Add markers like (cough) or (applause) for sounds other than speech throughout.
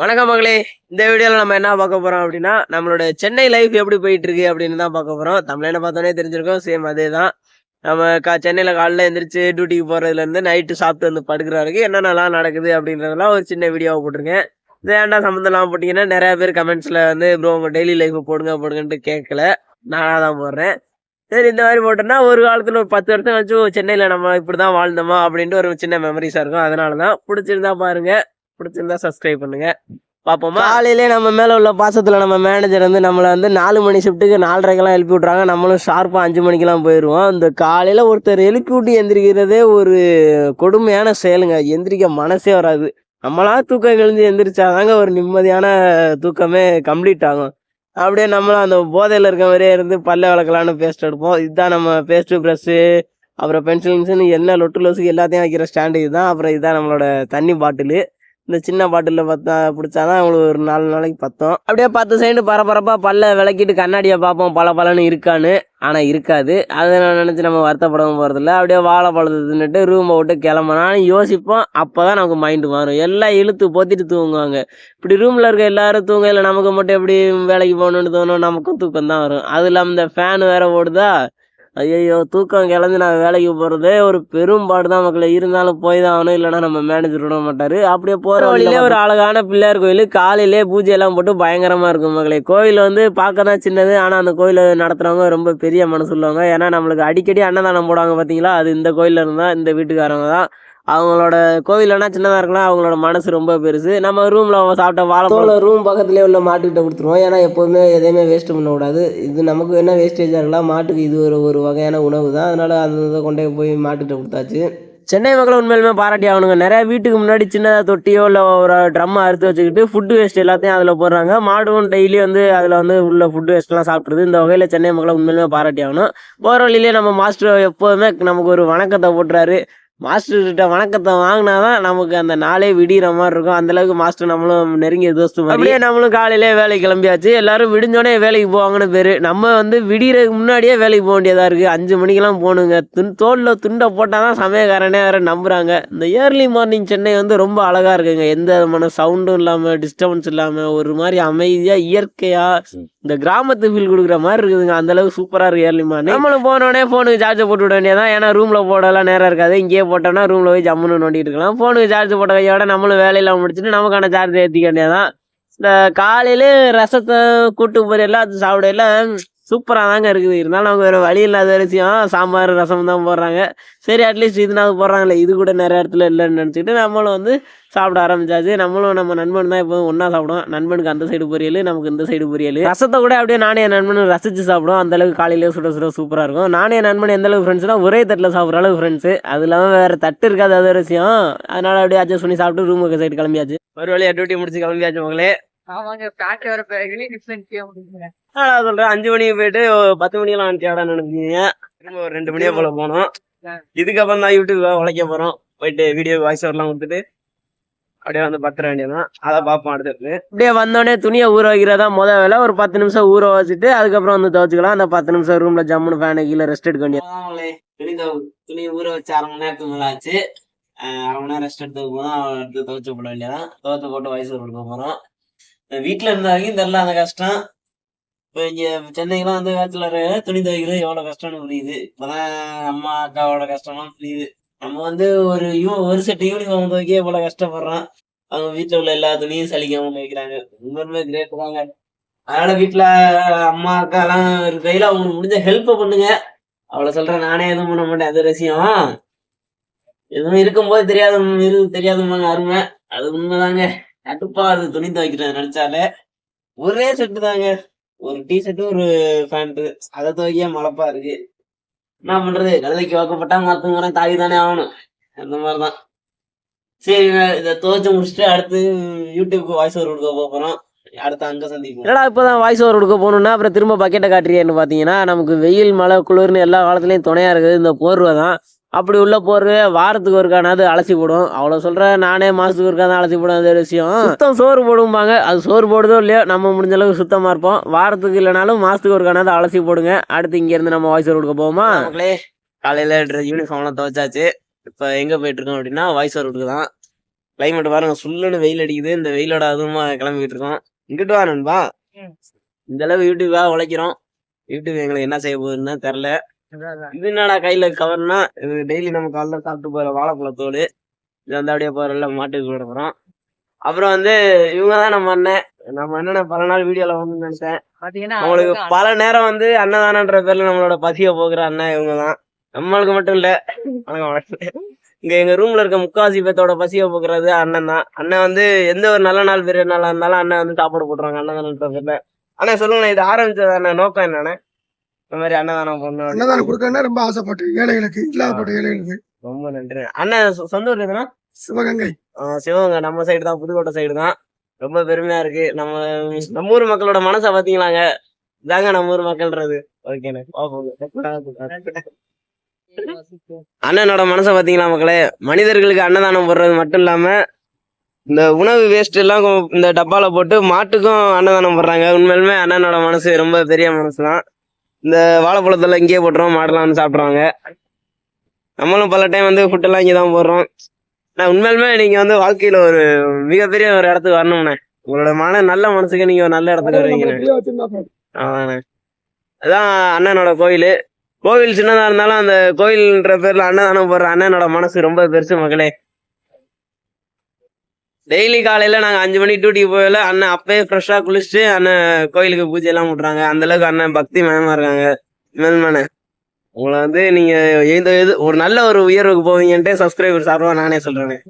வணக்கம் மகளே. இந்த வீடியோவில் நம்ம என்ன பார்க்க போகிறோம் அப்படின்னா நம்மளோட சென்னை லைஃப் எப்படி போயிட்டு இருக்கு அப்படின்னு தான் பார்க்க போகிறோம் தமிழ்ல பார்த்தோன்னே தெரிஞ்சிருக்கோம் சேம் அதே தான் நம்ம கா சென்னையில் காலைல எழுந்திரிச்சு டியூட்டிக்கு போகிறதுலேருந்து நைட்டு சாப்பிட்டு வந்து படுக்கிற வரைக்கும் என்னென்னலாம் நடக்குது அப்படின்றதெல்லாம் ஒரு சின்ன வீடியோவை போட்டிருக்கேன். இது ஏன்டா சம்மந்தம்லாம் போட்டிங்கன்னா நிறையா பேர் கமெண்ட்ஸில் வந்து ப்ரோ உங்கள் டெய்லி லைஃப்பை போடுங்க போடுங்கன்ட்டு கேட்கல. நானாக தான் போடுறேன். சரி இந்த மாதிரி போட்டோம்னா ஒரு காலத்தில் ஒரு பத்து வருஷம் கழிச்சு சென்னையில் நம்ம இப்படி தான் வாழ்ந்தோமா? அப்படின்ட்டு ஒரு சின்ன மெமரிஸாக இருக்கும். அதனால தான் பிடிச்சிருந்தா பாருங்கள் பிடிச்சிருந்தா சப்ஸ்கிரைப் பண்ணுங்க. பார்ப்போம் காலையிலே நம்ம மேலே உள்ள பாசத்தில் நம்ம மேனேஜர் வந்து நம்மளை வந்து நாலு மணி ஷிஃப்ட்டுக்கு நாலரைக்கெல்லாம் எழுப்பி விட்றாங்க நம்மளும் ஷார்ப்பாக அஞ்சு மணிக்கெல்லாம் போயிடுவோம் இந்த காலையில் ஒருத்தர் எழுப்பி விட்டு எந்திரிக்கிறதே ஒரு கொடுமையான செயலுங்க. எந்திரிக்க மனசே வராது. நம்மளா தூக்கம் கழிஞ்சு எந்திரிச்சாதாங்க ஒரு நிம்மதியான தூக்கமே கம்ப்ளீட் ஆகும். அப்படியே நம்மளும் அந்த போதையில் இருக்க மாதிரியே இருந்து பல்ல விளக்கலான்னு பேஸ்ட் எடுப்போம். இதுதான் நம்ம பேஸ்ட்டு ப்ரஷ்ஷு அப்புறம் பென்சில்ஸ்ன்னு என்ன லொட்டு லொசுக்கு எல்லாத்தையும் வைக்கிற ஸ்டாண்டு இதுதான். அப்புறம் இதுதான் நம்மளோட தண்ணி பாட்டிலு இந்த சின்ன பாட்டிலில் பார்த்தா பிடிச்சாதான் அவங்களுக்கு ஒரு நாலு நாளைக்கு பத்தோம். அப்படியே பத்து சைடு பரபரப்பாக பல்ல விளக்கிட்டு கண்ணாடியை பார்ப்போம் பல பலன்னு இருக்கான்னு. ஆனால் இருக்காது. அதை நான் நினச்சி நம்ம வருத்தப்படவும் போகிறதில்ல அப்படியே வாழைப்பழத்தை தின்னுட்டு ரூமை விட்டு கிளம்புனாலும் யோசிப்போம். அப்போ தான் நமக்கு மைண்டு மாறும். எல்லாம் இழுத்து போத்திட்டு தூங்குவாங்க. இப்படி ரூமில் இருக்க எல்லாரும் தூங்க இல்லை நமக்கு மட்டும் எப்படி வேலைக்கு போகணுன்னு தோணும் நமக்கும் தூக்கம் தான் வரும். அது இல்லாமல் இந்த ஃபேன் வேற ஓடுதா? ஐயோ தூக்கம் கிளம்பி நான் வேலைக்கு போகிறதே ஒரு பெரும்பாடு தான் மக்களை. இருந்தாலும் போய் தான் ஆகணும் இல்லைன்னா நம்ம மேனேஜர் விட மாட்டார். அப்படியே போகிற வழியிலே ஒரு அழகான பிள்ளையார் கோயில் காலையிலே பூஜை எல்லாம் போட்டு பயங்கரமாக இருக்கும் மகளே கோயில் வந்து பார்க்க தான் சின்னது ஆனால் அந்த கோயிலை நடத்துகிறவங்க ரொம்ப பெரிய மனசு உள்ளவங்க. ஏன்னா நம்மளுக்கு அடிக்கடி அன்னதானம் போடுவாங்க பார்த்தீங்களா அது இந்த கோயிலில் இருந்தால் இந்த வீட்டுக்காரவங்க தான். அவங்களோட கோவிலனா சின்னதாக இருக்கலாம் அவங்களோட மனசு ரொம்ப பெருசு. நம்ம ரூமில் அவங்க சாப்பிட்ட வாழைப்பழம். ரூம் பக்கத்துலேயே உள்ள மாட்டுக்கிட்ட கொடுத்துருவோம். ஏன்னா எப்போவுமே எதையுமே வேஸ்ட் பண்ணக்கூடாது. இது நமக்கு என்ன வேஸ்டேஜாக இருக்கலாம் மாட்டுக்கு இது ஒரு ஒரு வகையான உணவு தான். அதனால் அந்த இதை கொண்டே போய் மாட்டுக்கிட்ட கொடுத்தாச்சு. சென்னை மக்களை உண்மையிலுமே பாராட்டி ஆகணுங்க. நிறைய வீட்டுக்கு முன்னாடி சின்னதாக தொட்டியோ இல்லை ஒரு ட்ரம்மை அறுத்து வச்சுக்கிட்டு ஃபுட்டு வேஸ்ட் எல்லாத்தையும் அதில் போடுறாங்க. மாடும் டெய்லி வந்து அதில் வந்து உள்ள ஃபுட்டு வேஸ்ட்லாம் சாப்பிட்றது. இந்த வகையில் சென்னை மக்களை உண்மையிலுமே பாராட்டி ஆகணும். போகிற வழியிலே நம்ம மாஸ்டர் எப்போதுமே நமக்கு ஒரு வணக்கத்தை போட்டுறாரு. மாஸ்டர் கிட்ட வணக்கத்தை வாங்கினாதான் நமக்கு அந்த நாளே விடிகிற மாதிரி இருக்கும். அந்த அளவுக்கு மாஸ்டர் நம்மளும் நெருங்கிய தோஸ்து. அப்படியே நம்மளும் காலையிலே வேலைக்கு கிளம்பியாச்சு. எல்லாரும் விடிஞ்சோடனே வேலைக்கு போவாங்கன்னு பேரு. நம்ம வந்து விடியறதுக்கு முன்னாடியே வேலைக்கு போக வேண்டியதா இருக்கு. அஞ்சு மணிக்கெல்லாம் போகணுங்க. துண் தோல்ல துண்டை போட்டால் தான் சமயக்காரனே வேற நம்புறாங்க. இந்த ஏர்லி மார்னிங் சென்னை வந்து ரொம்ப அழகா இருக்குங்க. எந்த விதமான சவுண்டும் இல்லாம டிஸ்டர்பன்ஸ் இல்லாம ஒரு மாதிரி அமைதியா இயற்கையா இந்த கிராமத்து ஃபீல் கொடுக்குற மாதிரி இருக்குதுங்க. அந்த அளவுக்கு சூப்பரா இருக்கு ஏர்லி மார்னிங் நம்மளும் போனோடனே ஃபோனுக்கு சார்ஜ் போட்டு விட வேண்டியதான் ஏன்னா ரூம்ல போடலாம் நேரம் இருக்காது. இங்கேயே போட்டோம்னா ரூமில் போய் ஜம்முன்னு நோண்டிட்டு இருக்கலாம். ஃபோனுக்கு சார்ஜ் போட்ட கையோட நம்மளும் வேலையெல்லாம் முடிச்சுட்டு நமக்கான சார்ஜ் ஏற்றிக்க வேண்டியதான் இந்த காலையில ரசத்தை கூட்டு போற எல்லாம் அது சாப்பிட எல்லாம் சூப்பராக தாங்க இருக்குது. இருந்தாலும் அவங்க வேறு வழி இல்லாத விஷயம். சாம்பார் ரசம் தான் போடுறாங்க. சரி அட்லீஸ்ட் இதுனாவது போடுறாங்களே இது கூட நிறைய இடத்துல இல்லைன்னு நினச்சிக்கிட்டு நம்மளும் வந்து சாப்பிட ஆரம்பிச்சாச்சு. நம்மளும் நம்ம நண்பன் தான் இப்போ ஒன்றா சாப்பிடுவோம். நண்பனுக்கு அந்த சைடு பொரியல் நமக்கு இந்த சைடு பொரியல். ரசத்தை கூட அப்படியே நானே என் நண்பனும் ரசித்து சாப்பிடுவோம். அந்த அளவுக்கு காலையிலே சுட சுட சூப்பராக இருக்கும். நானே என் நண்பன் எந்த அளவுக்கு ஃப்ரெண்ட்ஸ்னா ஒரே தட்டில் சாப்பிட்ற அளவுக்கு ஃப்ரெண்ட்ஸு அது இல்லாமல் வேறு தட்டு இருக்காது அது விஷயம். அதனால் அப்படியே அட்ஜஸ்ட் பண்ணி சாப்பிட்டு ரூமுக்கு சைடு கிளம்பியாச்சு. ஒரு வழி டியூட்டி முடிச்சு கிளம்பியாச்சு மகளே. ஆமாங்க பேக் வர பிறகு டிஃப்ரெண்ட் முடியுங்க நான் சொல்றேன். அஞ்சு மணிக்கு போயிட்டு பத்து மணிக்கெல்லாம் வந்துட்டியாடா நினைச்சீங்க. திரும்ப ஒரு ரெண்டு மணியே போல போனோம். இதுக்கப்புறம் தான் யூடியூப் உழைக்க போறோம். போயிட்டு வீடியோ வாய்ஸ் ஓவர்லாம் கொடுத்துட்டு அப்படியே வந்து பத்திர வேண்டியதான் அதை பார்ப்போம் அடுத்தது. அப்படியே வந்தோடனே துணியை ஊற வைக்கிறதா முத வேலை. ஒரு பத்து நிமிஷம் ஊற வச்சுட்டு அதுக்கப்புறம் வந்து துவச்சிக்கலாம். அந்த பத்து நிமிஷம் ரூம்ல ஜம்முன்னு ஃபேனு கீழே ரெஸ்ட் எடுக்க வேண்டியது துணி துணி ஊற வச்சு அரை மணி நேரத்துக்கு மேலே ஆச்சு அரை மணி நேரம் ரெஸ்ட் எடுத்து போதும் எடுத்து துவச்சு போட வேண்டியதான் துவச்சு போட்டு வாய்ஸ் கொடுக்க போறோம். வீட்டில் இருந்தாலும் தெரில அந்த கஷ்டம். இப்போ இங்கே சென்னைக்கெல்லாம் வந்து பேச்சுலர் துணி துவைக்கிறது எவ்வளோ கஷ்டம்னு புரியுது. இப்போதான் அம்மா அக்காவோட கஷ்டம்லாம் புரியுது. நம்ம வந்து ஒரு யூ ஒரு செட் யூனிஃபார்ம் துவைக்க இவ்வளோ கஷ்டப்படுறோம். அவங்க வீட்டில் உள்ள எல்லா துணியும் சலிக்காம துவைக்கிறாங்க. உண்மையுமே கிரேட் தாங்க. அதனால வீட்டில் அம்மா அக்காலாம் ஒரு கையில் அவங்களுக்கு முடிஞ்ச ஹெல்ப்பை பண்ணுங்க. அவ்வளோ சொல்கிறேன் நானே எதுவும் பண்ண மாட்டேன். அது ரசியம் எதுவும் இருக்கும்போது தெரியாத இரு தெரியாதுமாங்க அருமை. அது உண்மைதாங்க. கட்டுப்பா அது துணி துவைக்கிறேன் நினைச்சாலே ஒரே செட்டு தாங்க. ஒரு டி ஷர்ட் ஒரு பேண்ட் அதை துவைக்க மழப்பா இருக்கு. என்ன பண்றது? கழுதைக்கு வாக்கப்பட்டா மத்தவங்க தாவி தானே ஆகணும். அந்த மாதிரிதான். சரிங்க இதை துவைச்சு முடிச்சுட்டு அடுத்து யூடியூப்க்கு வாய்ஸ் ஓவர் கொடுக்க போறோம். அடுத்து அங்கே சந்திப்போம். என்னடா இப்பதான் வாய்ஸ் ஓவர் கொடுக்க போகணும்னா அப்புறம் திரும்ப பக்கெட்டை காட்டுறியன்னு பார்த்தீங்கன்னா நமக்கு வெயில் மழை குளிர்னு எல்லா காலத்துலேயும் துணையாக இருக்குது. இந்த போர்வை தான். அப்படி உள்ள போர்வை வாரத்துக்கு ஒருக்கானாவது அலசி போடும் அவ்வளோ சொல்கிறேன் நானே மாதத்துக்கு ஒருக்கா தான் அலசி போடும் அது ஒரு விஷயம். சுத்தம் சோறு போடும்பாங்க அது சோறு போடுதோ இல்லையோ நம்ம முடிஞ்ச அளவுக்கு சுத்தமாக இருப்போம். வாரத்துக்கு இல்லைனாலும் மாதத்துக்கு ஒருக்கானாவது அலசி போடுங்க. அடுத்து இங்கேருந்து நம்ம வாய்ஸ் ஓவர் கொடுக்க போவோமா? மக்களே காலையில் யூனிஃபார்ம்லாம் துவைச்சாச்சு. இப்போ எங்கே போயிட்டு இருக்கோம் அப்படின்னா வாய்ஸ் ஓவர் கொடுக்க தான். கிளைமேட் பாருங்க சுல்லுன்னு வெயில் அடிக்குது. இந்த வெயிலோட அதுவுமா கிளம்பிட்டு இருக்கோம். இங்கிட்டு வா நண்பா. இந்த அளவு யூடியூபா உழைக்கிறோம். யூடியூப் எங்களுக்கு என்ன செய்ய போகுதுன்னு அதான். இது என்னடா கையில கவர்னா இது டெய்லி நம்ம காலைல சாப்பிட்டு போற வாழைப்பழ தோல். இது வந்து அப்படியே போறல மாட்டுக்கு விட போறோம். அப்புறம் வந்து இவங்க தான் நம்ம அண்ணன். நம்ம அண்ணனை பல நாள் வீடியோல வந்து நினைச்சேன். அவங்களுக்கு பல நேரம் வந்து அன்னதானன்ற பேர்ல நம்மளோட பசிய போக்குற அண்ணன் இவங்க தான் நம்மளுக்கு மட்டும் இல்ல. வணக்கம். இங்க எங்க ரூம்ல இருக்க முக்காவாசி பேத்தோட பசிய போக்குறது அண்ணன் தான். அண்ணன் வந்து எந்த ஒரு நல்ல நாள் பெரிய நாளா இருந்தாலும் அண்ணன் வந்து சாப்பாடு போட்டுருவாங்க அன்னதானன்ற பேர்ல. அண்ணா சொல்லுங்க இது ஆரம்பிச்சது அண்ணன் நோக்கம் என்னண்ணே? இந்த மாதிரி அன்னதானம் பண்ணணும். அன்னதானம் கொடுக்கணும்னா ரொம்ப ஆசைப்பட்டு ஏழைகளுக்கு இல்லாதப்பட்ட ஏழைகளுக்கு. ரொம்ப நன்றி. அண்ணன் சொந்த ஊர் எதுனா? சிவகங்கை. சிவகங்கை. நம்ம சைடு தான் புதுக்கோட்டை சைடு தான். ரொம்ப பெருமையா இருக்கு. நம்ம நம்ம ஊர் மக்களோட மனசை பாத்தீங்களாங்க? இதாங்க நம்ம ஊர் மக்கள்ன்றது. ஓகேண்ணே அண்ணனோட மனசை பாத்தீங்களா மக்களே? மனிதர்களுக்கு அன்னதானம் போடுறது மட்டும் இல்லாம இந்த உணவு வேஸ்ட் எல்லாம் இந்த டப்பால போட்டு மாட்டுக்கும் அன்னதானம் போடுறாங்க. உண்மையிலுமே அண்ணனோட மனசு ரொம்ப பெரிய மனசு தான் இந்த வாழைப்பழத்துல இங்கேயே போட்டுறோம் மாடெல்லாம் வந்து சாப்பிடுறாங்க நம்மளும் பல டைம் வந்து ஃபுட் எல்லாம் இங்கே தான் போடுறோம். நான் உண்மையிலுமே நீங்க வந்து வாழ்க்கையில ஒரு மிகப்பெரிய ஒரு இடத்துக்கு வரணும்ண்ணே. உங்களோட மன நல்ல மனசுக்கு நீங்க ஒரு நல்ல இடத்துக்கு வருவீங்கண்ணே. ஆமாண்ணே அதான் அண்ணனோட கோயில். கோவில் சின்னதா இருந்தாலும் அந்த கோயில்ன்ற பேர்ல அன்னதானம் போடுற அண்ணனோட மனசு ரொம்ப பெருசு மகளே டெய்லி காலையில் நாங்கள் அஞ்சு மணிக்கு டியூட்டிக்கு போயில அண்ணன் அப்பயே ஃப்ரெஷ்ஷாக குளிச்சுட்டு அண்ணன் கோயிலுக்கு பூஜை எல்லாம் விட்றாங்க அந்தளவுக்கு அண்ணன் பக்தி மயமா இருக்காங்க. மேல்மனே உங்களை வந்து நீங்க எந்த இது ஒரு நல்ல ஒரு உயர்வுக்கு போவீங்கன்ட்டு சப்ஸ்கிரைபர் சார்பாக நானே சொல்றேன்.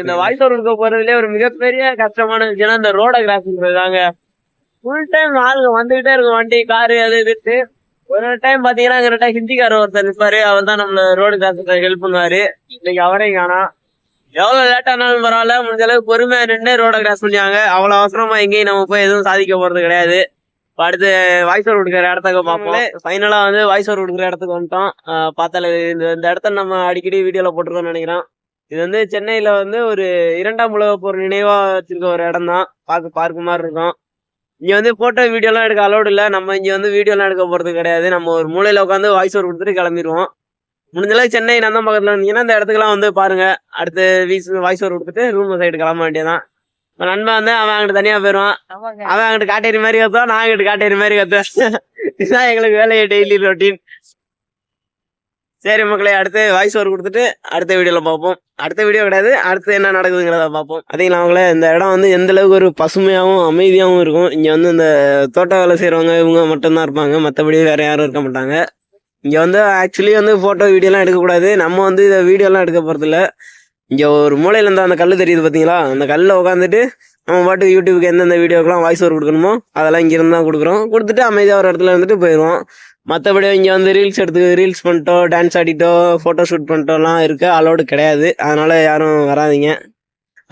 இந்த வாய்ஸ் ஓவர் இருக்க ஒரு மிகப்பெரிய கஷ்டமான விஷயம் இந்த ரோட கிராசிங் தாங்க ஃபுல் டைம் ஆளுங்க வந்துகிட்டே இருக்கும் வண்டி காரு அது இதுட்டு ஒரு டைம் பாத்தீங்கன்னா கரெக்டா ஹிந்திக்காரர் ஒருத்தர் நிப்பாரு. அவர் தான் நம்மள ரோடு கிராஸ் ஹெல்ப் பண்ணுவாரு. இன்னைக்கு அவரே காணாம். எவ்வளவு லேட் ஆனாலும் பரவாயில்ல முடிஞ்ச அளவுக்கு பொறுமையா நின்று ரோட கிராஸ் பண்ணியாங்க. அவ்வளவு அவசரமா எங்கேயும் நம்ம போய் எதுவும் சாதிக்க போறது கிடையாது. அடுத்து வாய்ஸ் ஓவர் கொடுக்குற இடத்துக்கு பார்ப்போம். ஃபைனலா வந்து வாய்ஸ் ஓவர் கொடுக்குற இடத்துக்கு வந்துட்டோம். பார்த்தாலே இந்த இந்த இடத்த நம்ம அடிக்கடி வீடியோல போட்டிருக்கோம்னு நினைக்கிறோம். இது வந்து சென்னையில வந்து ஒரு இரண்டாம் உலக போர் நினைவா வச்சிருக்க ஒரு இடம் தான் பார்க்க பார்க்க மாதிரி இருக்கும். இங்க வந்து போட்டோ வீடியோலாம் எடுக்க அலோடு இல்ல. நம்ம இங்க வந்து வீடியோலாம் எடுக்க போறது கிடையாது. நம்ம ஒரு மூலையில உட்காந்து வாய்ஸ் ஓவர் கொடுத்துட்டு கிளம்பிடுவோம். முடிஞ்ச அளவுக்கு சென்னை நந்தம் பக்கத்துல இருந்தீங்கன்னா இந்த இடத்துக்குலாம் வந்து பாருங்க. அடுத்து வீஸ் வாய்ஸ் ஓவர் கொடுத்துட்டு ரூம் சைடு கிளம்ப வேண்டியதான் நண்பன் வந்து அவன் அங்கிட்டு தனியா போயிடுவான். அவன் அங்கிட்டு காட்டேரி மாதிரி கத்துவான் நான் அங்கிட்டு காட்டேரி மாதிரி கத்துவேன். (laughs) இதுதான் எங்களுக்கு வேலையை டெய்லி ரொட்டீன் சரி மக்களே அடுத்து வாய்ஸ் ஓவர் கொடுத்துட்டு அடுத்த வீடியோல பார்ப்போம். அடுத்த வீடியோ கிடையாது அடுத்து என்ன நடக்குதுங்கிறத பார்ப்போம். அதேங்களா அவங்களே இந்த இடம் வந்து எந்த அளவுக்கு ஒரு பசுமையாகவும் அமைதியாகவும் இருக்கும். இங்க வந்து இந்த தோட்ட வேலை செய்றவங்க இவங்க மட்டும்தான் இருப்பாங்க. மற்றபடி வேற யாரும் இருக்க மாட்டாங்க. இங்கே வந்து ஆக்சுவலி வந்து ஃபோட்டோ வீடியோலாம் எடுக்கக்கூடாது. நம்ம வந்து இதை வீடியோலாம் எடுக்க போகிறதில்ல இங்கே ஒரு மூலையில் இருந்தால் அந்த கல் தெரியுது பார்த்தீங்களா அந்த கல்லில் உட்காந்துட்டு நம்ம பாட்டுக்கு யூடியூப்க்கு எந்தெந்த வீடியோக்கெலாம் வாய்ஸ் ஓவர் கொடுக்கணுமோ அதெல்லாம் இங்கேருந்து தான் கொடுக்குறோம். கொடுத்துட்டு அமைதியாக ஒரு இடத்துல இருந்துட்டு போயிடுவோம். மற்றபடி இங்கே வந்து ரீல்ஸ் எடுத்து ரீல்ஸ் பண்ணிட்டோ டான்ஸ் ஆடிட்டோ ஃபோட்டோ ஷூட் பண்ணிட்டோலாம் இருக்க அலோடு கிடையாது. அதனால் யாரும் வராதிங்க.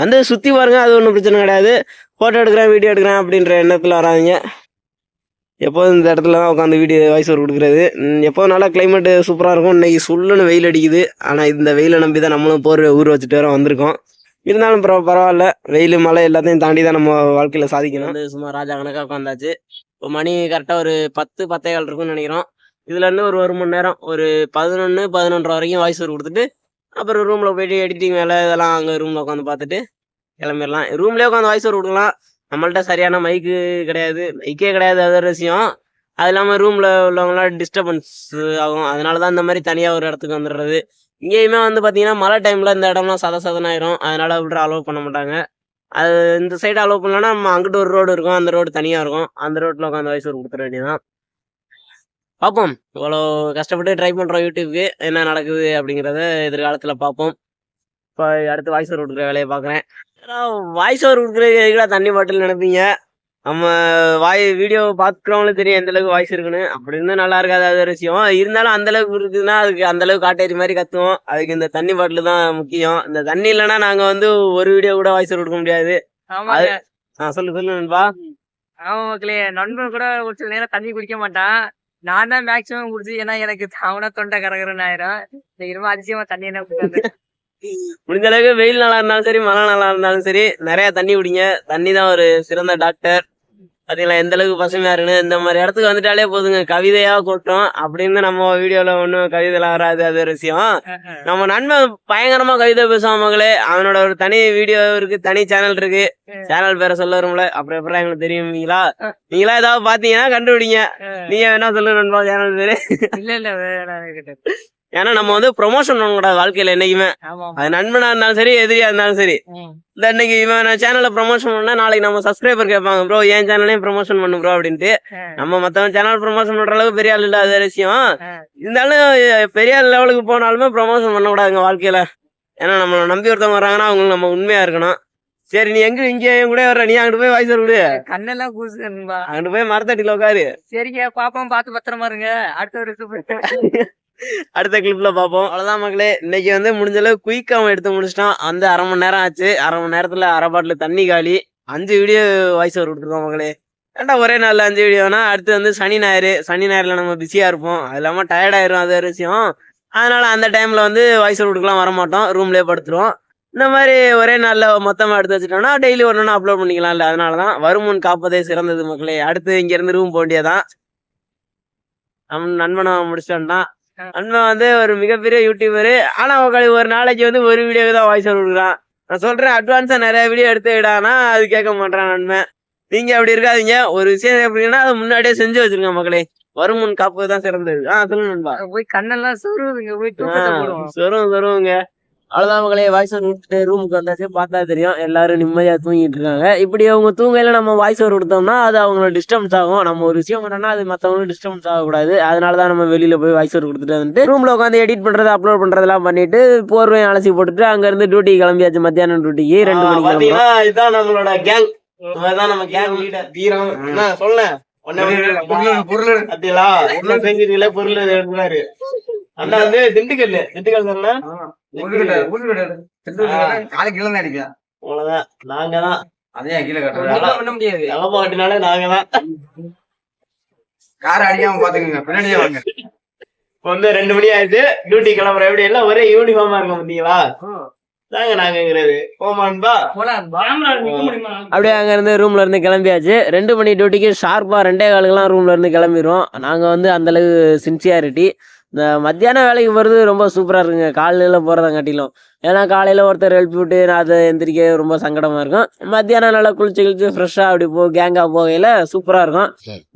வந்து சுற்றி பாருங்கள் அது ஒன்றும் பிரச்சனை கிடையாது. ஃபோட்டோ எடுக்கிறேன் வீடியோ எடுக்கிறேன் அப்படின்ற எண்ணத்தில் வராதிங்க. எப்போதும் இந்த இடத்துல தான் உட்காந்து வீடியோ வாய்ஸ் ஓவர் கொடுக்குறது. எப்போதும் நல்லா கிளைமேட்டு சூப்பராக இருக்கும். இன்னைக்கு சுள்ளுன்னு வெயில் அடிக்குது. ஆனால் இந்த வெயிலை நம்பி தான் நம்மளும் போர் ஊர் வச்சுட்டு வர வந்திருக்கோம். இருந்தாலும் பரவ பரவாயில்ல. வெயில் மழை எல்லாத்தையும் தாண்டி தான் நம்ம வாழ்க்கையில் சாதிக்கணும். வந்து சும்மா ராஜா கணக்காக உட்காந்தாச்சு இப்போ மணி கரெக்டாக ஒரு பத்து பத்தே கால் இருக்கும்னு நினைக்கிறோம். இதுலேருந்து ஒரு ஒரு மணி நேரம் ஒரு பதினொன்று பதினொன்றரை வரைக்கும் வாய்ஸ் ஓவர் கொடுத்துட்டு அப்புறம் ரூமில் போயிட்டு எடிட்டிங் வேலை இதெல்லாம் அங்கே ரூமில் உட்காந்து பார்த்துட்டு கிளம்பிடலாம். ரூம்லேயே உட்காந்து வாய்ஸ் ஓவர் கொடுக்கலாம். நம்மள்ட்ட சரியான மைக்கு கிடையாது. மைக்கே கிடையாது அது ஒரு விஷயம். அது இல்லாமல் ரூமில் உள்ளவங்களாம் டிஸ்டர்பன்ஸ் ஆகும். அதனால தான் இந்த மாதிரி தனியாக ஒரு இடத்துக்கு வந்துடுறது. இங்கேயுமே வந்து பார்த்தீங்கன்னா மழை டைமில் இந்த இடம்லாம் சத சதனாயிரும். அதனால் விட்ற அலோவ் பண்ண மாட்டாங்க. அது இந்த சைடு அலோவ் பண்ணலன்னா நம்ம அங்கிட்டு ஒரு ரோடு இருக்கும். அந்த ரோடு தனியாக இருக்கும். அந்த ரோட்டில் உட்காந்து வயசு ஒரு கொடுத்துட வேண்டியதான் பார்ப்போம். இவ்வளோ கஷ்டப்பட்டு ட்ரை பண்ணுறோம் யூடியூப்க்கு என்ன நடக்குது அப்படிங்கிறத எதிர்காலத்தில் பார்ப்போம். இப்போ அடுத்து வாய்ஸ் ஓவர் கொடுக்குற வேலையை பார்க்குறேன். வாய்ஸ் ஓவர் கொடுக்குறதுக்கு தண்ணி பாட்டில் நினைப்பீங்க? நம்ம வாய் வீடியோ பார்க்குறவங்களுக்கு தெரியும் எந்த அளவுக்கு வாய்ஸ் இருக்குன்னு. அப்படி இருந்தா நல்லா இருக்காது அது ஒரு விஷயம். இருந்தாலும் அந்த அளவுக்கு இருக்குதுன்னா அதுக்கு அந்த அளவுக்கு காட்டேரி மாதிரி கத்துவோம். அதுக்கு இந்த தண்ணி பாட்டில் தான் முக்கியம். இந்த தண்ணி இல்லைன்னா நாங்க வந்து ஒரு வீடியோ கூட வாய்ஸ் கொடுக்க முடியாது. ஆ சொல்லு சொல்லு நண்பா. ஆமா மக்களே நண்பன் கூட ஒரு சில நேரம் தண்ணி குடிக்க மாட்டான். நான் தான் மேக்சிமம் குடிச்சு ஏன்னா எனக்கு அவனா தொண்டை கரகரன்னு ஆயிரும். இந்த இரும அதிசயமா தண்ணி என்ன குடிக்காது. முடிஞ்ச அளவுக்கு வெயில் நாளா இருந்தாலும் சரி மழை நாளா இருந்தாலும் சரி நிறைய தண்ணி குடிங்க. தண்ணி தான் ஒரு சிறந்த டாக்டர். பாத்தீங்களா? எந்த அளவுக்கு பசுமையா இருக்குன்னு. இந்த மாதிரி இடத்துக்கு வந்துட்டாலே போதுங்க. கவிதையா கொட்டும். அப்படின்னு நம்ம வீடியோல ஒன்றும் கவிதைலாம் வராது. அது ஒரு விஷயம். நம்ம நண்பன் பயங்கரமா கவிதை பேசுவான் மகளே. அவனோட ஒரு தனி வீடியோ இருக்கு தனி சேனல் இருக்கு. சேனல் பேரை சொல்ல வரும்ல. அப்புறம் எப்பறம் எங்களுக்கு தெரியுங்களா நீங்களா? ஏதாவது பாத்தீங்கன்னா கண்டுபிடிங்க. நீங்க என்ன சொல்லுங்க நண்பா சேனல் பேரு. இல்ல இல்ல. ஏன்னா நம்ம வந்து ப்ரொமோஷன் பண்ணக்கூடாது வாழ்க்கையில என்னைக்குமே. அது நண்பனா இருந்தாலும் சரி எதிரியா இருந்தாலும் சரி. இந்த இன்னைக்கு இவன் சேனலை ப்ரமோஷன் பண்ணா நாளைக்கு நம்ம சப்ஸ்கிரைபர் கேட்பாங்க ப்ரோ என் சேனலையும் ப்ரமோஷன் பண்ணு ப்ரோ அப்படின்ட்டு. நம்ம மத்தவன் சேனல் ப்ரமோஷன் பண்ற அளவுக்கு பெரிய ஆள் இல்ல அது விஷயம். இருந்தாலும் பெரிய லெவலுக்கு போனாலுமே ப்ரமோஷன் பண்ணக்கூடாதுங்க வாழ்க்கையில. ஏன்னா நம்மளை நம்பி ஒருத்தவங்க வராங்கன்னா அவங்களுக்கு நம்ம உண்மையா இருக்கணும். சரி நீ எங்க இங்க என் கூட வர நீ அங்கிட்டு போய் வாய்ஸ் விடு கண்ணெல்லாம் கூசுது நண்பா அங்கிட்டு போய் மரத்தடியில உட்காரு. சரிங்க பாப்போம் பார்த்து பத்திரமா இருங்க. அடுத்த ஒரு சூப்பர் (laughs) அடுத்த கிளிப்ல பாப்போம். அவ்வளவுதான் மக்களே. இன்னைக்கு வந்து முடிஞ்ச அளவு குயிக் அவன் எடுத்து முடிச்சிட்டான். அந்த அரை மணி நேரம் ஆச்சு. அரை மணி நேரத்துல அரை பாட்டில் தண்ணி காலி. அஞ்சு வீடியோ வாய்ஸ் ஓவர் கொடுத்துருக்கோம் மக்களே. ஏன்டா ஒரே நாளில் அஞ்சு வீடியோனா அடுத்து வந்து சனி ஞாயிறு. சனி ஞாயிறுல நம்ம பிஸியா இருப்போம். அது இல்லாம டயர்டாயிரும் அது ஒரு விஷயம். அதனால அந்த டைம்ல வந்து வாய்ஸ் ஓவர் கொடுக்கலாம் வர மாட்டோம் ரூம்லயே படுத்துருவோம். இந்த மாதிரி ஒரே நாள்ல மொத்தமா எடுத்து வச்சுட்டோம்னா டெய்லி ஒன்று அப்லோட் பண்ணிக்கலாம் பண்ணிக்கலாம்ல. அதனாலதான் வருமுன் காப்பதே சிறந்தது மக்களே. அடுத்து இங்க இருந்து ரூம் போக வேண்டியதான் நம்ம நண்பனை முடிச்சிட்டோம்னா அண்ணன் வந்து ஒரு மிகப்பெரிய யூடியூபரு ஆனா உங்களுக்கு ஒரு நாளைக்கு வந்து ஒரு வீடியோக்கு தான் வாய்ஸ் கொடுக்குறான். நான் சொல்றேன் அட்வான்ஸா நிறைய வீடியோ எடுத்து விடானா அது கேட்க மாட்டான் நன்மை நீங்க அப்படி இருக்காதீங்க. ஒரு விஷயம் எப்படின்னா அதை முன்னாடியே செஞ்சு வச்சிருங்க மக்களே. வருமுன் காப்பு தான் சிறந்தது. ஆ சொல்லுங்க நண்பா. போய் கண்ணெல்லாம் சொருவுதுங்க போய் சொருவும் சொருவுங்க அவ்வளவுதான் மக்களே வாய்ஸ் ஓவர் கொடுத்துட்டு ரூமுக்கு வந்தாச்சு. பார்த்தா தெரியும் எல்லாரும் நிம்மதியா தூங்கிட்டு இருக்காங்க. இப்படி அவங்க தூங்கையில நம்ம வாய்ஸ் ஓவர் கொடுத்தோம்னா அது அவங்களோட டிஸ்டர்பன்ஸ் ஆகும். நம்ம ஒரு விஷயம் பண்ணோம்னா அது மத்தவங்களுக்கு டிஸ்டர்பன்ஸ் ஆகக்கூடாது. அதனால தான் நம்ம வெளியில போய் வாய்ஸ் ஓவர் கொடுத்துட்டு வந்துட்டு ரூம்ல உட்காந்து எடிட் பண்றது அப்லோட் பண்றதெல்லாம் பண்ணிட்டு போர்வையும் அலசி போட்டுட்டு அங்க இருந்து டியூட்டி கிளம்பியாச்சு. மத்தியானம் டியூட்டிக்கு ரெண்டு மணிக்கு இதுதான் நம்மளோட கேங் இவர்தான் நம்ம கேங் லீடர் தீரம். சொல்ல பொருள் பாத்தீங்களா? என்ன செஞ்சிருக்கீங்களே பொருள் எடுக்கிறாரு அண்ணா வந்து திண்டுக்கல் திண்டுக்கல். தானே காலை கீழே தான் அடிப்பா அவ்வளவுதான். நாங்க தான். அதே கீழே ஒண்ணும் பண்ண முடியாது. நிலம காட்டினாலே நாங்க தான். காரை அடிக்காம பாத்துக்கோங்க. பின்னாடியே வாங்க. இப்ப வந்து ரெண்டு மணி ஆயிடுச்சு. டியூட்டி கிளம்புற எப்படி? எல்லாம் ஒரே யூனிஃபார்மா இருக்கும் பாத்தீங்களா? தாங்க நாங்கிறது போமான்பா அப்படியே அங்க இருந்து ரூம்ல இருந்து கிளம்பியாச்சு. ரெண்டு மணி டியூட்டிக்கு ஷார்ப்பா ரெண்டே காலுக்கெல்லாம் ரூம்ல இருந்து கிளம்பிடுவோம். நாங்க வந்து அந்த அளவு சின்சியாரிட்டி இந்த மத்தியானம் வேலைக்கு போகிறது ரொம்ப சூப்பராக இருக்குங்க. காலையில் போகிறதங்காட்டிலும் ஏன்னா காலையில ஒருத்தர் எழுப்பி விட்டு நான் அதை எந்திரிக்க ரொம்ப சங்கடமா இருக்கும். மத்தியானம் நல்லா குளிச்சு குளிச்சு ஃப்ரெஷ்ஷா அப்படி போ கேங்கா போகையில சூப்பரா இருக்கும்.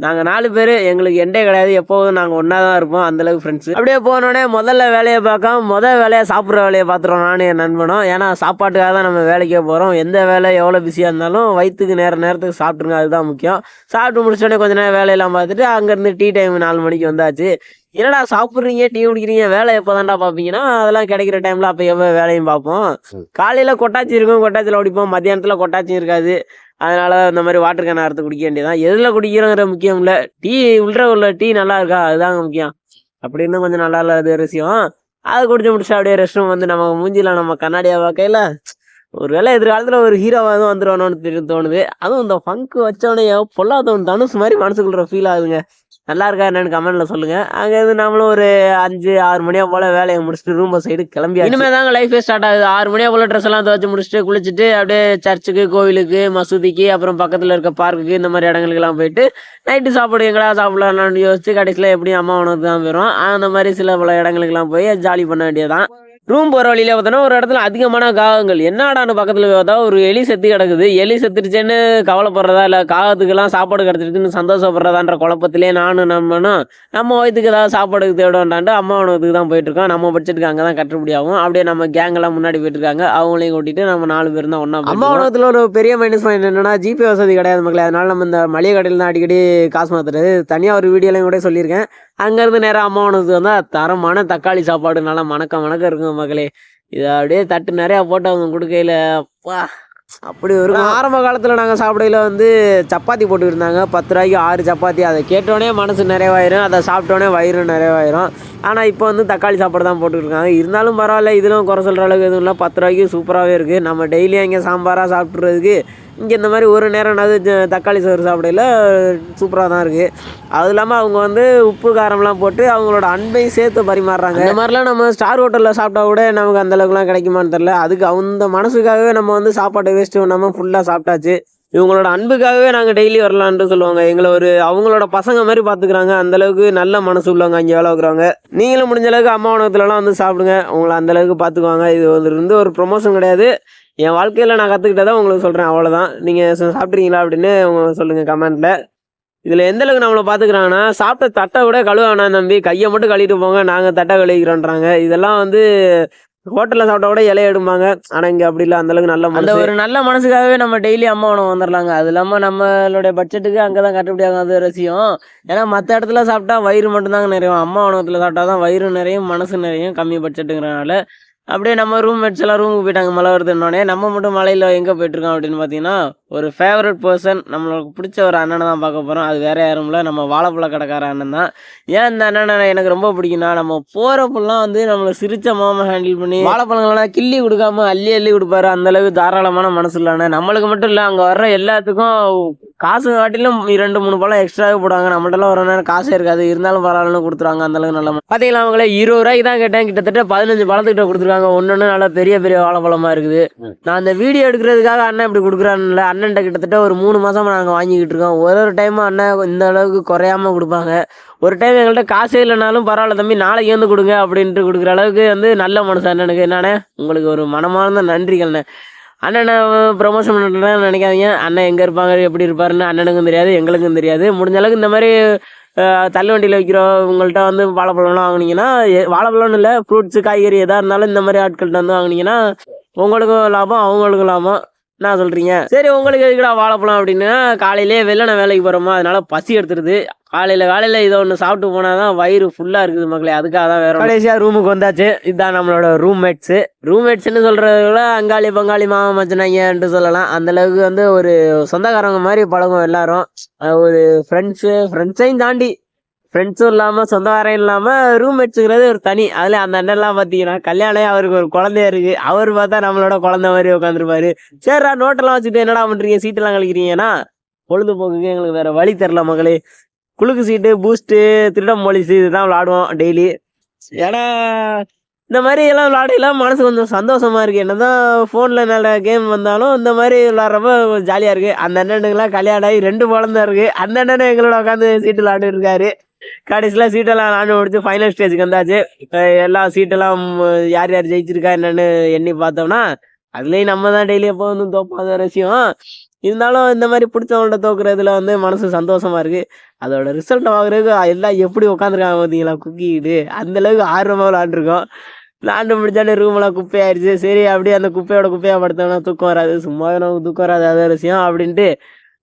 நாங்க நாலு பேர் எங்களுக்கு எண்டே கிடையாது. எப்போதும் நாங்க ஒன்னா தான் இருப்போம். அந்த அளவுக்கு ஃப்ரெண்ட்ஸ் அப்படியே போனோடனே முதல்ல வேலையை பார்க்காம முத வேலையை சாப்பிட்ற வேலையை பார்த்துருவோம் நானும் என் நண்பனும். ஏன்னா சாப்பாட்டுக்காக தான் நம்ம வேலைக்கே போறோம். எந்த வேலை எவ்வளோ பிஸியாக இருந்தாலும் வயிற்றுக்கு நேர நேரத்துக்கு சாப்பிட்ருங்க அதுதான் முக்கியம். சாப்பிட்டு முடிச்சோடனே கொஞ்ச நேரம் வேலையெல்லாம் பார்த்துட்டு அங்கேருந்து டீ டைம் நாலு மணிக்கு வந்தாச்சு. என்னடா சாப்பிட்றீங்க டீ குடிக்கிறீங்க வேலை எப்போதான்டா பார்ப்பீங்கன்னா அதெல்லாம் கிடைக்கிற டைம்ல அப்போ எப்போ வேலையும் பார்ப்போம். காலையில கொட்டாச்சி இருக்கும். கொட்டாச்சியில் குடிப்போம். மத்தியானத்தில் கொட்டாச்சியும் இருக்காது. அதனால இந்த மாதிரி வாட்டர் கேன் அறுத்து குடிக்க வேண்டியதான் எதுல குடிக்கிறோங்கிற முக்கியம் இல்ல. டீ உள்ள உள்ள டீ நல்லா இருக்கா? அதுதாங்க முக்கியம். அப்படி இன்னும் கொஞ்சம் நல்லா இல்லாத விஷயம். அதை குடிச்சு முடிச்சா அப்படியே ரெஸ்ட் ரூம் வந்து நம்ம மூஞ்சில நம்ம கண்ணாடியா பார்க்கையில ஒரு வேளை எதிர்காலத்துல ஒரு ஹீரோவாக தான் வந்துருவானோன்னு தெரி- தோணுது. அதுவும் இந்த ஃபங்க் வச்சோடனே பொல்லாதவன் தனுஷ் மாதிரி மனசுக்குள்ள ஃபீல் ஆகுதுங்க. நல்லா இருக்கா என்னன்னு கமெண்ட்ல சொல்லுங்க. அங்கே இருந்து நம்மளும் ஒரு அஞ்சு ஆறு மணியா போல வேலையை முடிச்சுட்டு ரூம் சைடு கிளம்பி இனிமே தாங்க லைஃபே ஸ்டார்ட் ஆகுது. ஆறு மணியா போல ட்ரெஸ் எல்லாம் துவச்சு முடிச்சுட்டு குளிச்சுட்டு அப்படியே சர்ச்சுக்கு கோவிலுக்கு மசூதிக்கு அப்புறம் பக்கத்தில் இருக்க பார்க்குக்கு இந்த மாதிரி இடங்களுக்குலாம் போயிட்டு நைட்டு சாப்பாடு எங்கடா சாப்பிடலாம்னு யோசிச்சு கடைசியில் எப்படியும் அம்மா உணவுக்கு தான் போயிடும் அந்த மாதிரி சில பல இடங்களுக்குலாம் போய் ஜாலி பண்ண வேண்டியதான் ரூம் போகிற வழியில பார்த்தோன்னா ஒரு இடத்துல அதிகமான காகங்கள். என்னடான்னு பக்கத்தில் பார்த்தா ஒரு எலி செத்து கிடக்குது. எலி செத்துருச்சேன்னு கவலைப்படுறதா இல்லை காகத்துக்கெல்லாம் சாப்பாடு கிடச்சிருச்சுன்னு சந்தோஷப்படுறதான்ற குழப்பத்திலே நானும் நம்மனும் நம்ம வயிற்றுக்கு ஏதாவது சாப்பாடு தேவைடான்ட்டு அம்மா உணவத்துக்கு தான் போயிட்டு இருக்கோம் நம்ம பட்ஜெட்டுக்கு அங்கே தான் கட்டுப்படி ஆகும் அப்படியே நம்ம கேங் எல்லாம் முன்னாடி போயிட்டு இருக்காங்க அவங்களையும் கூட்டிட்டு நம்ம நாலு பேர் தான் ஒன்றா அம்மா உணவத்தில் ஒரு பெரிய மைனஸ் பாயிண்ட் என்னன்னா ஜிபே வசதி கிடையாது மக்களே. அதனால நம்ம இந்த மளிகை கடையில் தான் அடிக்கடி காசு மாத்துறது. தனியாக ஒரு வீடியோலையும் கூட சொல்லியிருக்கேன். அங்கேருந்து நேராக அம்மா உணவுக்கு வந்தால் தரமான தக்காளி சாப்பாடு நல்லா மணக்க மணக்க இருக்கும் மக்களே. இதை அப்படியே தட்டு நிறையா போட்டு அவங்க கொடுக்கையில அப்பா. அப்படி ஒரு ஆரம்ப காலத்தில் நாங்கள் சாப்பிடையில வந்து சப்பாத்தி போட்டு இருந்தாங்க பத்து ரூபாய்க்கு ஆறு சப்பாத்தி. அதை கேட்டோடனே மனசு நிறைவாயிரும். அதை சாப்பிட்டோன்னே வயிறு நிறைவாயிரும். ஆனால் இப்போ வந்து தக்காளி சாப்பாடு தான் போட்டுருக்காங்க இருந்தாலும் பரவாயில்ல இதிலும் குறை சொல்கிற அளவுக்கு எதுவும் இல்லை. பத்து ரூபாய்க்கு சூப்பராகவே இருக்குது நம்ம டெய்லியும் இங்கே சாம்பாராக சாப்பிட்றதுக்கு இங்கே இந்த மாதிரி ஒரு நேரம்னாவது தக்காளி சோறு சாப்பிடையில சூப்பராக தான் இருக்குது அது இல்லாமல் அவங்க வந்து உப்பு காரம்லாம் போட்டு அவங்களோட அன்பையும் சேர்த்து பரிமாறுறாங்க. இந்த மாதிரிலாம் நம்ம ஸ்டார் ஹோட்டலில் சாப்பிட்டா கூட நமக்கு அந்தளவுக்குலாம் கிடைக்குமான்னு தெரில அதுக்கு அந்த மனசுக்காகவே நம்ம வந்து சாப்பாட்டை வேஸ்ட் பண்ணாமல் ஃபுல்லாக சாப்பிட்டாச்சு. இவங்களோட அன்புக்காகவே நாங்கள் டெய்லி வரலான்ட்டு சொல்லுவாங்க. எங்களை ஒரு அவங்களோட பசங்க மாதிரி பார்த்துக்குறாங்க அந்த அளவுக்கு நல்ல மனசு உள்ளவங்க அங்கே வேலை வைக்கிறவங்க நீங்களும் முடிஞ்ச அளவுக்கு அம்மா உணவத்துலலாம் வந்து சாப்பிடுங்க. உங்களை அந்த அளவுக்கு பார்த்துக்குவாங்க இது வந்து ஒரு ப்ரொமோஷன் கிடையாது. என் வாழ்க்கையில் நான் கற்றுக்கிட்டதை உங்களுக்கு சொல்கிறேன் அவ்வளோதான் நீங்கள் சாப்பிட்றீங்களா அப்படின்னு உங்க சொல்லுங்கள் கமெண்ட்டில் இதில் எந்த அளவுக்கு நம்மளை பார்த்துக்கிறாங்கன்னா சாப்பிட்ட தட்டை விட கழுவ வேணாம் தம்பி. கையை மட்டும் கழுவிட்டு போங்க நாங்கள் தட்டை கழுவிக்கிறோன்றாங்க. இதெல்லாம் வந்து ஹோட்டலில் சாப்பிட்டா கூட இலைய எடுப்பாங்க. ஆனால் இங்கே அப்படி இல்லை. அந்தளவுக்கு நல்ல அந்த ஒரு நல்ல மனசுக்காகவே நம்ம டெய்லி அம்மா உணவு வந்துடலாங்க. அது இல்லாமல் நம்மளுடைய பட்ஜெட்டுக்கு அங்கே தான் கட்டுப்படியாகும். அது ரசியம் ஏன்னா மற்ற இடத்துல சாப்பிட்டா வயிறு மட்டும்தாங்க நிறையும். அம்மா உணவகத்தில் சாப்பிட்டா தான் வயிறு நிறையும் மனசு நிறையும் கம்மி பட்ஜெட்டுங்கிறனால அப்படியே நம்ம ரூம்மேட்ஸ் எல்லாம் ரூமுக்கு போயிட்டாங்க மழை வருதுன்னொடனே நம்ம மட்டும் மலையில் எங்கே போயிட்டுருக்கோம் அப்படின்னு பார்த்தீங்கன்னா ஒரு ஃபேவரட் பர்சன் நம்மளுக்கு பிடிச்ச ஒரு அண்ணனை தான் பார்க்க போகிறோம் அது வேற யாரும் இல்லை. நம்ம வாழைப்பழ கடைக்கார அண்ணன் தான். ஏன் இந்த அண்ணனை எனக்கு ரொம்ப பிடிக்கும்னா நம்ம போகிறப்பெல்லாம் வந்து நம்மளை சிரிச்ச மாமா ஹேண்டில் பண்ணி வாழைப்பழங்கள்லாம் கிள்ளி கொடுக்காம அள்ளி அள்ளி கொடுப்பாரு. அந்த அளவுக்கு தாராளமான மனசு இல்லானே நம்மளுக்கு மட்டும் இல்லை அங்கே வர்ற எல்லாத்துக்கும் காசு காட்டிலும் இரண்டு மூணு பழம் எக்ஸ்ட்ராவே போடுவாங்க. நம்மள்ட்டலாம் வர நேரம் காசே இருக்காது. இருந்தாலும் பரவாயில்லன்னு கொடுத்துருவாங்க. அந்த அளவுக்கு நல்ல மனசு. பாத்தீங்களா அவங்களே இருபது ரூபாய்க்கு தான் கேட்டேன். கிட்டத்தட்ட பதினஞ்சு பழத்துக்கிட்ட கொடுத்துருக்காங்க. ஒன்னொன்னு நல்லா பெரிய பெரிய வாழைப்பழமா இருக்குது. நான் அந்த வீடியோ எடுக்கிறதுக்காக அண்ணன் இப்படி கொடுக்குறான்ல. அண்ணன்ட்ட கிட்டத்தட்ட ஒரு மூணு மாதமாக நாங்கள் வாங்கிக்கிட்டு இருக்கோம். ஒரு ஒரு டைம் அண்ணன் இந்த அளவுக்கு குறையாம கொடுப்பாங்க. ஒரு டைம் எங்கள்கிட்ட காசே இல்லைனாலும் பரவாயில்ல தம்பி நாளைக்கு வந்து கொடுங்க அப்படின்ட்டு கொடுக்குற அளவுக்கு வந்து நல்ல மனசு அண்ணனுக்கு. என்னண்ணே உங்களுக்கு ஒரு மனமார்ந்த நன்றிகள்ண்ணே அண்ணனை ப்ரொமோஷன் பண்ணுறேன்னு நினைக்காதீங்க. அண்ணன் எங்கே இருப்பாங்க எப்படி இருப்பாருன்னு அண்ணனுக்கும் தெரியாது எங்களுக்கும் தெரியாது. முடிஞ்ச அளவுக்கு இந்த மாதிரி தள்ளுவண்டியில் தள்ளு உங்கள்கிட்ட விற்கிறவங்கள்ட்ட வந்து வாழைப்பழம்லாம் வாங்குனீங்கன்னா வாழைப்பழம்னு இல்லை ஃப்ரூட்ஸு காய்கறி எதாக இருந்தாலும் இந்த மாதிரி ஆட்கள்கிட்ட வந்து வாங்குனீங்கன்னா உங்களுக்கும் லாபம் அவங்களுக்கும் லாபம். என்ன சொல்கிறீங்க சரி உங்களுக்கு எதுக்குடா வாழைப்பழம் அப்படின்னா காலையிலே வெள்ளன வேலைக்கு போகிறோமா அதனால பசி எடுத்துருது. காலையில் காலையில் இதை ஒன்று சாப்பிட்டு போனால் தான் வயிறு ஃபுல்லாக இருக்குது மக்களே அதுக்காக தான் வேறு கடைசியாக ரூமுக்கு வந்தாச்சு. இதுதான் நம்மளோட ரூம்மேட்ஸு ரூம்மேட்ஸ்னு சொல்கிறத விட அங்காளி பங்காளி மாமா மச்சினாங்கன்ட்டு சொல்லலாம். அந்தளவுக்கு வந்து ஒரு சொந்தக்காரங்க மாதிரி பழகும் எல்லாரும். ஒரு ஃப்ரெண்ட்ஸு ஃப்ரெண்ட்ஸையும் தாண்டி ஃப்ரெண்ட்ஸும் இல்லாமல் சொந்தக்காரம் இல்லாமல் ரூம்மேட்ஸுங்கிறது ஒரு தனி. அதில் அந்த அண்ணன்லாம் பார்த்தீங்கன்னா கல்யாணம் அவருக்கு ஒரு குழந்தைய இருக்குது அவர் பார்த்தா நம்மளோட குழந்த மாதிரி உட்காந்துருப்பாரு சரிடா நோட்டெல்லாம் வச்சுட்டு என்னடா பண்ணுறீங்க சீட்டெல்லாம் கழிக்கிறீங்கன்னா பொழுதுபோக்குக்கு எங்களுக்கு வேறு வழி தெரில மகளே குலுக்கு சீட்டு பூஸ்ட்டு திருடம் போலீஸ் இதுதான் விளாடுவோம் டெய்லி ஏன்னா இந்த மாதிரி எல்லாம் விளாடையெல்லாம் மனசு கொஞ்சம் சந்தோஷமாக இருக்குது என்ன தான் ஃபோனில் நல்ல கேம் வந்தாலும் இந்த மாதிரி விளாட்றப்ப கொஞ்சம் ஜாலியாக இருக்குது அந்த அண்ணனுக்கெல்லாம் கல்யாணம் ஆகி ரெண்டு குழந்தை இருக்குது அந்த அண்ணனும் எங்களோட உட்காந்து சீட்டு விளாண்டு கடைசியில் சீட்டெல்லாம் விளாண்டு முடிச்சு ஃபைனல் ஸ்டேஜுக்கு வந்தாச்சு. எல்லா சீட்டெல்லாம் யார் யார் ஜெயிச்சிருக்கா என்னன்னு எண்ணி பார்த்தோம்னா அதுலேயும் நம்ம தான் டெய்லி எப்போ வந்து தோப்பாத ரசியம் இருந்தாலும் இந்த மாதிரி பிடிச்சவங்கள்ட்ட தோக்குறதுல வந்து மனசு சந்தோஷமா இருக்கு. அதோட ரிசல்ட் வாங்குறதுக்கு எல்லாம் எப்படி உட்காந்துருக்காங்க பார்த்தீங்களா குக்கிக்கிட்டு அந்த அளவுக்கு ஆர்வமாக விளாண்டுருக்கோம் விளாண்டு முடிச்சாலே ரூமெல்லாம் குப்பையாயிருச்சு. சரி அப்படியே அந்த குப்பையோட குப்பையாக படுத்தோம்னா தூக்கம் வராது. சும்மாவே நமக்கு தூக்கம் வராது. அது ரசியம் விஷயம் அப்படின்ட்டு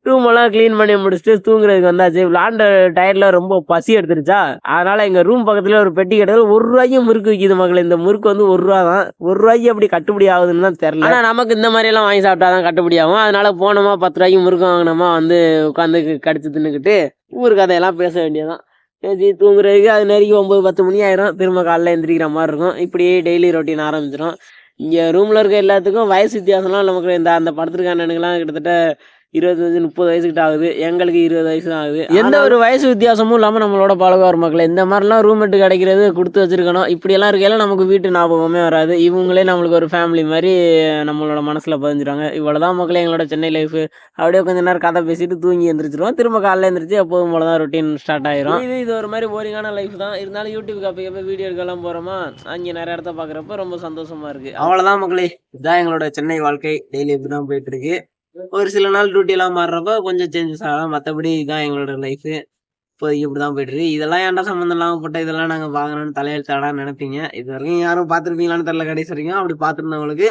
ரூமெல்லாம் க்ளீன் பண்ணி முடிச்சுட்டு தூங்குறதுக்கு வந்தாச்சு. விளாண்ட டயர்ல ரொம்ப பசி எடுத்துருச்சா? அதனால எங்க ரூம் பக்கத்துல ஒரு பெட்டி கிடையாது ஒரு ரூபாயும் முறுக்கு விற்கிது மக்கள். இந்த முறுக்கு வந்து ஒரு ரூபா தான். ஒரு ரூபாய்க்கு அப்படி கட்டுப்படி ஆகுதுன்னு தான் தெரியல. ஆனா நமக்கு இந்த மாதிரி எல்லாம் வாங்கி சாப்பிட்டா தான் கட்டுப்படி ஆகும். அதனால போனோமா பத்து ரூபாய்க்கு முறுக்கு வாங்கினோமா வந்து உட்காந்து கடிச்சு தின்னுக்கிட்டு ஊர் கதையெல்லாம் பேச வேண்டியதான் பேசி தூங்குறதுக்கு அது நெருங்கி ஒம்பது பத்து மணி ஆயிரும். திரும்ப காலைல எந்திரிக்கிற மாதிரி இருக்கும். இப்படியே டெய்லி ரொட்டீன் ஆரம்பிச்சிடும் இங்கே ரூமில் இருக்க எல்லாத்துக்கும் வயசு வித்தியாசம்லாம் நமக்கு இந்த அந்த படத்திற்கான கிட்டத்தட்ட கிட்டத்தட்ட இருபத்தஞ்சு முப்பது வயசு கிட்ட ஆகுது. எங்களுக்கு இருபது வயசு தான் ஆகுது. எந்த ஒரு வயசு வித்தியாசமும் இல்லாமல் நம்மளோட பழகுவார் மக்களே. இந்த மாதிரிலாம் ரூம்மேட் கிடைக்கிறது கொடுத்து வச்சிருக்கணும். இப்படியெல்லாம் இருக்கையில நமக்கு வீட்டு ஞாபகமே வராது. இவங்களே நம்மளுக்கு ஒரு ஃபேமிலி மாதிரி நம்மளோட மனசில் பதிஞ்சிருவாங்க. இவ்வளோதான் மக்களே எங்களோட சென்னை லைஃப் அப்படியே கொஞ்ச நேரம் கதை பேசிட்டு தூங்கி எந்திரிச்சிருவோம். திரும்ப காலைல எந்திரிச்சு எப்போதும் போல தான் ரொட்டீன் ஸ்டார்ட் ஆயிரும். இது இது ஒரு மாதிரி போரிங்கான லைஃப் தான். இருந்தாலும் யூடியூப்க்கு அப்போ எப்போ வீடியோ எடுக்கலாம் போகிறோமா அங்கே நிறைய இடத்த பார்க்குறப்ப ரொம்ப சந்தோஷமா இருக்கு. அவ்வளோதான் மக்களே. இதுதான் எங்களோட சென்னை வாழ்க்கை. டெய்லி இப்படி தான் போயிட்டு இருக்கு. ஒரு சில நாள் டியூட்டி எல்லாம் மாறுறப்ப கொஞ்சம் சேஞ்சஸ் ஆகலாம் மற்றபடி இதுதான் எங்களோட லைஃப் இப்போதைக்கு இப்படி தான் போயிட்டு இருக்கு. இதெல்லாம் ஏன்டா சம்மந்தம் இல்லாமல் போட்ட இதெல்லாம் நாங்கள் வாங்கணும்னு தலையெழுத்தாடா நினைப்பீங்க. இது வரைக்கும் யாரும் பார்த்துருப்பீங்களான்னு தெரியல கடைசி வரைக்கும். அப்படி பார்த்துருந்தவங்களுக்கு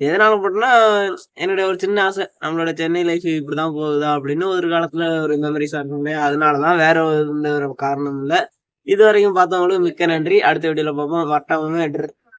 எதனால போட்டோம்னா என்னுடைய ஒரு சின்ன ஆசை. நம்மளோட சென்னை லைஃப் இப்படிதான் போகுதா அப்படின்னு ஒரு காலத்துல ஒரு மெமரிஸா இருக்கும் இல்லையா? அதனாலதான் வேற எந்த ஒரு காரணம் இல்லை. இது வரைக்கும் பார்த்தவங்களுக்கு மிக்க நன்றி. அடுத்த வீடியோல பார்ப்போம். வட்டமுமே